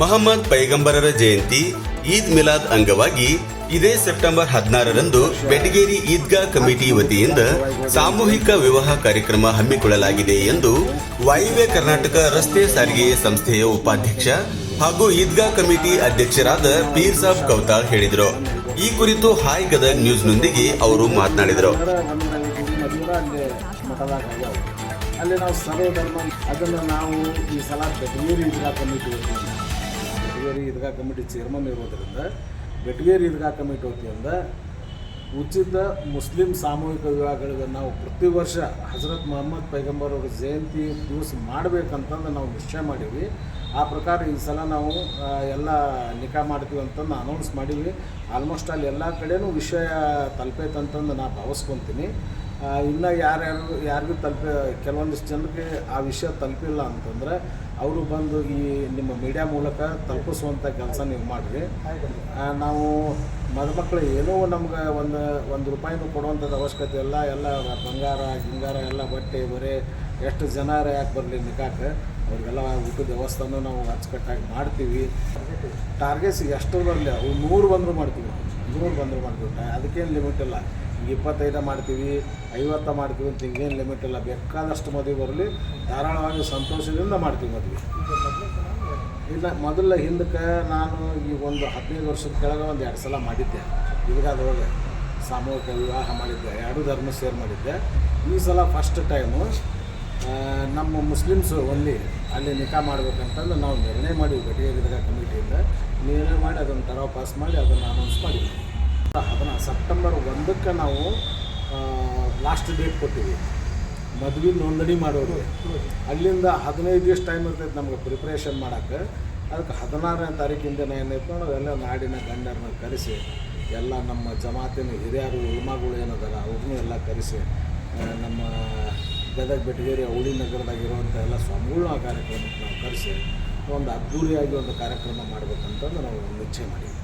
ಮಹಮ್ಮದ್ ಪೈಗಂಬರರ ಜಯಂತಿ, ಈದ್ ಮಿಲಾದ್ ಅಂಗವಾಗಿ ಇದೇ ಸೆಪ್ಟೆಂಬರ್ ಹದಿನಾರರಂದು ಬೆಟಗೇರಿ ಈದ್ಗಾ ಕಮಿಟಿ ವತಿಯಿಂದ ಸಾಮೂಹಿಕ ವಿವಾಹ ಕಾರ್ಯಕ್ರಮ ಹಮ್ಮಿಕೊಳ್ಳಲಾಗಿದೆ ಎಂದು ವಾಯುವ್ಯ ಕರ್ನಾಟಕ ರಸ್ತೆ ಸಾರಿಗೆ ಸಂಸ್ಥೆಯ ಉಪಾಧ್ಯಕ್ಷ ಹಾಗೂ ಈದ್ಗಾ ಕಮಿಟಿ ಅಧ್ಯಕ್ಷರಾದ ಪೀರ್ ಸಾಬ್ ಕೌತಾಳ್ ಹೇಳಿದರು. ಈ ಕುರಿತು ಹಾಯ್ ಗದಗ್ ನ್ಯೂಸ್ನೊಂದಿಗೆ ಅವರು ಮಾತನಾಡಿದರು. ಅಲ್ಲಿ ನಾವು ಸರ್ವಧರ್ಮ, ಅದನ್ನು ನಾವು ಈ ಸಲ Betageri Eidgah committee Betageri Eidgah committee chairman ಇರೋದರಿಂದ ಬೆಟಗೇರಿ ಈದ್ಗಾ ಕಮಿಟಿ ವತಿಯಿಂದ ಉಚಿತ ಮುಸ್ಲಿಂ ಸಾಮೂಹಿಕ ವಿವಾಹಗಳಿಗೆ ನಾವು ಪ್ರತಿ ವರ್ಷ ಹಜರತ್ ಮೊಹಮ್ಮದ್ ಪೈಗಂಬರ್ ಅವ್ರ ಜಯಂತಿ ದಿವಸ ಮಾಡಬೇಕಂತಂದು ನಾವು ನಿಶ್ಚಯ ಮಾಡೀವಿ ಆ ಪ್ರಕಾರ ಈ ಸಲ ನಾವು ಎಲ್ಲ ನಿಕಾ ಮಾಡ್ತೀವಿ ಅಂತಂದು ಅನೌನ್ಸ್ ಮಾಡೀವಿ ಆಲ್ಮೋಸ್ಟ್ ಅಲ್ಲಿ ಎಲ್ಲ ಕಡೆನೂ ವಿಷಯ ತಲುಪೈತೆ ಅಂತಂದು ನಾನು ಭಾವಿಸ್ಕೊತೀನಿ. ಇನ್ನು ಯಾರ್ಯಾರು, ಯಾರಿಗೂ ತಲುಪಿ, ಕೆಲವೊಂದಿಷ್ಟು ಜನಕ್ಕೆ ಆ ವಿಷಯ ತಲುಪಿಲ್ಲ ಅಂತಂದ್ರೆ ಅವರು ಬಂದು ಈ ನಿಮ್ಮ ಮೀಡಿಯಾ ಮೂಲಕ ತಲುಪಿಸುವಂಥ ಕೆಲಸ ನೀವು ಮಾಡಿರಿ. ನಾವು ಮದುಮಕ್ಳು ಏನೋ ನಮ್ಗೆ ಒಂದು ಒಂದು ರೂಪಾಯಿನೂ ಕೊಡುವಂಥದ್ದು ಅವಶ್ಯಕತೆ ಇಲ್ಲ. ಎಲ್ಲ ಬಂಗಾರ, ಗಿಂಗಾರ, ಎಲ್ಲ ಬಟ್ಟೆ, ಬರೆ ಎಷ್ಟು ಜನ ಯಾಕೆ ಬರಲಿ ನಿಕಾಕೆ ಅವ್ರಿಗೆಲ್ಲ ಊಟದ ವ್ಯವಸ್ಥೆನೂ ನಾವು ಅಚ್ಚುಕಟ್ಟಾಗಿ ಮಾಡ್ತೀವಿ. ಟಾರ್ಗೆಟ್ಸ್ ಎಷ್ಟು ಬರಲಿ, ಅವು ನೂರು ಬಂದರೂ ಮಾಡ್ತೀವಿ. ನೂರು ಬಂದರೂ ಮಾಡ್ತೀವಿ. ಅದಕ್ಕೇನು ಲಿಮಿಟ್ ಇಲ್ಲ. ಈಗ ಇಪ್ಪತ್ತೈದು ಮಾಡ್ತೀವಿ, ಐವತ್ತ ಮಾಡ್ತೀವಿ ಅಂತ ಹಿಂಗೇನು ಲಿಮಿಟ್ ಇಲ್ಲ. ಬೇಕಾದಷ್ಟು ಮದುವೆ ಬರಲಿ, ಧಾರಾಳವಾಗಿ ಸಂತೋಷದಿಂದ ಮಾಡ್ತೀವಿ ಮದುವೆ. ಇಲ್ಲ, ಮೊದಲ ಹಿಂದಕ್ಕೆ ನಾನು ಈಗ ಒಂದು ಹದಿನೈದು ವರ್ಷದ ಕೆಳಗೆ ಒಂದು ಎರಡು ಸಲ ಮಾಡಿದ್ದೆ. ಇದರೊಳಗೆ ಸಾಮೂಹಿಕ ವಿವಾಹ ಮಾಡಿದ್ದೆ, ಎರಡು ಧರ್ಮ ಸೇರ್ ಮಾಡಿದ್ದೆ. ಈ ಸಲ ಫಸ್ಟ್ ಟೈಮು ನಮ್ಮ ಮುಸ್ಲಿಮ್ಸು ಅಲ್ಲಿ ಅಲ್ಲಿ ನಿಕಾ ಮಾಡಬೇಕಂತಂದು ನಾವು ನಿರ್ಣಯ ಮಾಡಿವಿ ಗಟ್ಟಿಯಾಗಿದ್ದ ಕಮಿಟಿಯಿಂದ ನಿರ್ಣಯ ಮಾಡಿ ಅದನ್ನು ತರಾವ್ ಪಾಸ್ ಮಾಡಿ ಅದನ್ನು ಅನೌನ್ಸ್ ಮಾಡಿದ್ವಿ ಅದನ್ನು ಸೆಪ್ಟೆಂಬರ್ ಒಂದಕ್ಕೆ ನಾವು ಲಾಸ್ಟ್ ಡೇಟ್ ಕೊಟ್ಟಿವಿ. ಮದುವೆ ನೋಂದಣಿ ಮಾಡೋರು ಅಲ್ಲಿಂದ ಹದಿನೈದು ದಿವಸ ಟೈಮ್ ಇರ್ತೈತೆ ನಮ್ಗೆ ಪ್ರಿಪ್ರೇಷನ್ ಮಾಡೋಕ್ಕೆ. ಅದಕ್ಕೆ ಹದಿನಾರನೇ ತಾರೀಕಿಂದ ಏನೈತೆ ಎಲ್ಲ ನಾಡಿನ ಗಣ್ಯರನ್ನ ಕರೆಸಿ, ಎಲ್ಲ ನಮ್ಮ ಜಮಾತಿನ ಹಿರಿಯರು, ಉಲ್ಮಾಗಳು ಏನದಾರ ಅವ್ರನ್ನೂ ಎಲ್ಲ ಕರೆಸಿ ನಮ್ಮ ಗದಗ ಬೆಟಗೇರಿ ಅವಳಿ ನಗರದಾಗಿರುವಂಥ ಎಲ್ಲ ಆ ಕಾರ್ಯಕ್ರಮಕ್ಕೆ ನಾವು ಕರೆಸಿ ಒಂದು ಅದ್ಧೂರಿಯಾಗಿ ಒಂದು ಕಾರ್ಯಕ್ರಮ ಮಾಡಬೇಕಂತಂದು ನಾವು ನಿಶ್ಚಯ ಮಾಡಿದ್ವಿ